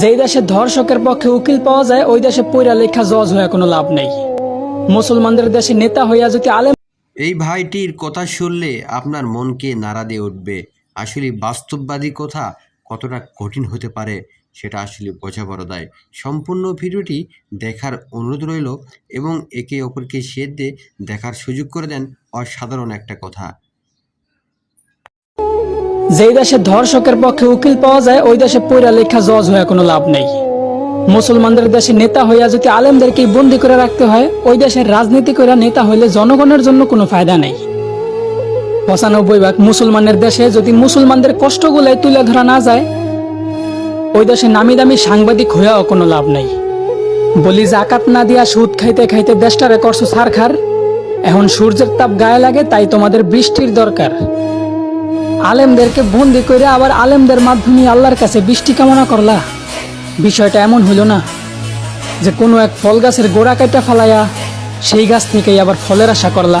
যেই দেশে ধর্ষকের পক্ষে উকিল পাওয়া যায়, ওই দেশে পৈরা লেখা জজ হয়ে কোনো লাভ নেই। মুসলমানদের দেশে নেতা হইয়া যদি আলেম এই ভাইটির কথা শুনলে আপনার মনকে নাড়া দিয়ে উঠবে। আসলে বাস্তববাদী কথা কতটা কঠিন হতে পারে, সেটা আসলে বোঝা বড় দায়। সম্পূর্ণ ভিডিওটি দেখার অনুরোধ রইল এবং একে অপরকে শেয়ার দিয়ে দেখার সুযোগ করে দেন অসাধারণ একটা কথা। যেই দেশে ধর্ষকের পক্ষে উকিল পাওয়া যায়, ওই দেশে পৈরা লেখা জজ হয়ে কোনো লাভ নেই। মুসলমানদের দেশে নেতা হইয়া যদি আলেমদেরকে বন্দি করে রাখতে হয়, ওই দেশের রাজনীতি করে নেতা হইলে জনগণের জন্য কোনো ফায়দা নেই। পঁচানব্বই ভাগ মুসলমানের দেশে যদি মুসলমানদের কষ্টগুলাই তুলে ধরা না যায়, ওই দেশে নামি দামি সাংবাদিক হইয়াও কোনো লাভ নেই। বলি, জাকাত না দিয়া সুদ খাইতে খাইতে দেশটারে করছ সারখার এখন সূর্যের তাপ গায়ে লাগে, তাই তোমাদের বৃষ্টির দরকার। আলেমদেরকে বন্দি করে আবার আলেমদের মাধ্যমে আল্লাহর কাছে বৃষ্টি কামনা করলা। বিষয়টা এমন হইল না যে কোনো এক ফল গাছের গোড়া কাটা ফালাইয়া সেই গাছ থেকেই আবার ফলের আশা করলা।